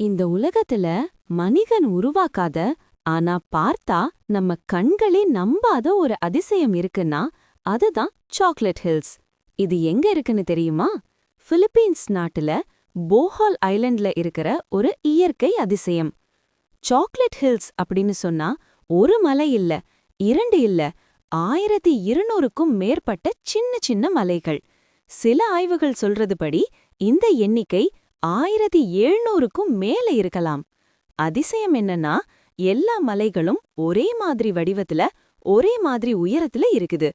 இந்த உலகத்துல மனிதன் உருவாக்காத ஆனா பார்த்தா நம்ம கண்களே நம்பாத ஒரு அதிசயம் இருக்குன்னா அதுதான் சாக்லேட் ஹில்ஸ் இது எங்க இருக்குன்னு தெரியுமா? பிலிப்பீன்ஸ் நாட்டுல போஹால் ஐலண்ட்ல இருக்கிற ஒரு இயற்கை அதிசயம். சாக்லேட் ஹில்ஸ் அப்படின்னு சொன்னா ஒரு மலை இல்ல இரண்டு இல்ல ஆயிரத்தி இருநூறுக்கும் மேற்பட்ட சின்ன சின்ன மலைகள். சில ஆய்வுகள் சொல்றதுபடி இந்த எண்ணிக்கை ஆயிரத்தி எழுநூறுக்கும் மேல இருக்கலாம். அதிசயம் என்னன்னா எல்லா மலைகளும் ஒரே மாதிரி வடிவத்துல ஒரே மாதிரி உயரத்துல இருக்குது.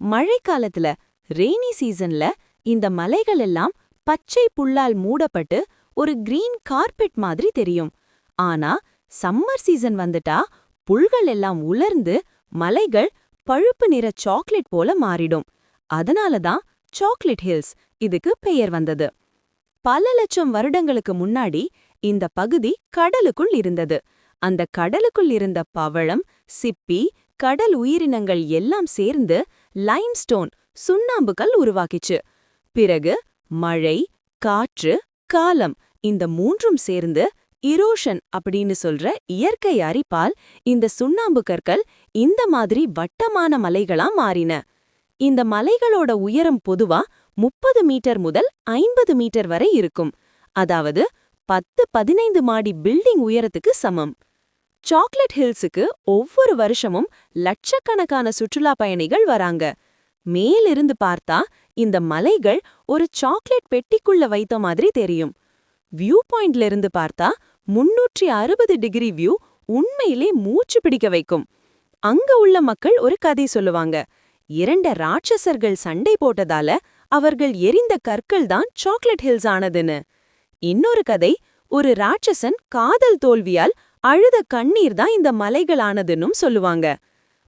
மழைக்காலத்துல ரெய்னி சீசன்ல இந்த மலைகள் எல்லாம் பச்சை புல்லால் மூடப்பட்டு ஒரு கிரீன் கார்பெட் மாதிரி தெரியும். ஆனா சம்மர் சீசன் வந்துட்டா புல்கள் எல்லாம் உலர்ந்து மலைகள் பழுப்பு நிற சாக்லேட் போல மாறிடும். அதனால தான் சாக்லேட் ஹில்ஸ் இதுக்கு பெயர் வந்தது. பல லட்சம் வருடங்களுக்கு முன்னாடி இந்த பகுதி கடலுக்குள் இருந்தது. அந்த கடலுக்குள் இருந்த பவளம் சிப்பி கடல் உயிரினங்கள் எல்லாம் சேர்ந்து லைம்ஸ்டோன் சுண்ணாம்புகள் உருவாக்கிச்சு. பிறகு மழை காற்று காலம் இந்த மூன்றும் சேர்ந்து இரோஷன் அப்படின்னு சொல்ற இயற்கை அரிப்பால் இந்த சுண்ணாம்பு கற்கள் இந்த மாதிரி வட்டமான மலைகளா மாறின. இந்த மலைகளோட உயரம் பொதுவா முப்பது மீட்டர் முதல் ஐம்பது மீட்டர் வரை இருக்கும். அதாவது பத்து பதினைந்து மாடி பில்டிங் உயரத்துக்கு சமம். சாக்லேட் ஹில்ஸுக்கு ஒவ்வொரு வருஷமும் லட்சக்கணக்கான சுற்றுலா பயணிகள் வராங்க. மேலிருந்து பார்த்தா இந்த மலைகள் ஒரு சாக்லேட் பெட்டிக்குள்ள வைத்த மாதிரி தெரியும். வியூ பாயிண்ட்ல இருந்து பார்த்தா முன்னூற்றி அறுபது டிகிரி வியூ உண்மையிலே மூச்சு பிடிக்க வைக்கும். அங்க உள்ள மக்கள் ஒரு கதை சொல்லுவாங்க. இரண்ட ராட்சசர்கள் சண்டை போட்டதால அவர்கள் எரிந்த கற்கள் தான் சாக்லேட் ஹில்ஸ் ஆனதுன்னு. இன்னொரு கதை ஒரு ராட்சசன் காதல் தோல்வியால் அழுத கண்ணீர் தான் இந்த மலைகள் ஆனதுன்னும் சொல்லுவாங்க.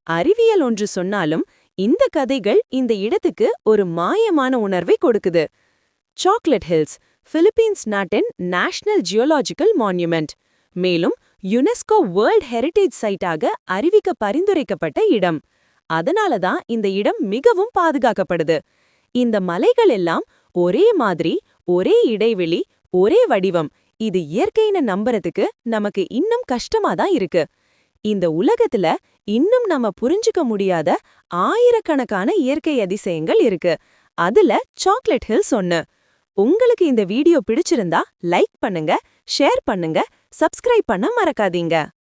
அறிவியல் ஒன்று சொன்னாலும் இந்த கதைகள் இந்த இடத்துக்கு ஒரு மாயமான உணர்வை கொடுக்குது. சாக்லேட் ஹில்ஸ் பிலிப்பீன்ஸ் நாட்டின் நேஷனல் ஜியோலாஜிக்கல் மான்யூமெண்ட் மேலும் யுனெஸ்கோ வேர்ல்ட் ஹெரிடேஜ் சைட்டாக அறிவிக்க பரிந்துரைக்கப்பட்ட இடம். அதனால தான் இந்த இடம் மிகவும் பாதுகாக்கப்படுது. இந்த மலைகள் எல்லாம் ஒரே மாதிரி ஒரே இடைவெளி ஒரே வடிவம். இது இயற்கைன்னு நம்புறதுக்கு நமக்கு இன்னும் கஷ்டமா தான் இருக்கு. இந்த உலகத்துல இன்னும் நம்ம புரிஞ்சுக்க முடியாத ஆயிரக்கணக்கான இயற்கை அதிசயங்கள் இருக்கு. அதுல சாக்லேட் ஹில்ஸ் ஒன்னு உங்களுக்கு இந்த வீடியோ பிடிச்சிருந்தா லைக் பண்ணுங்க ஷேர் பண்ணுங்க சப்ஸ்கிரைப் பண்ண மறக்காதீங்க.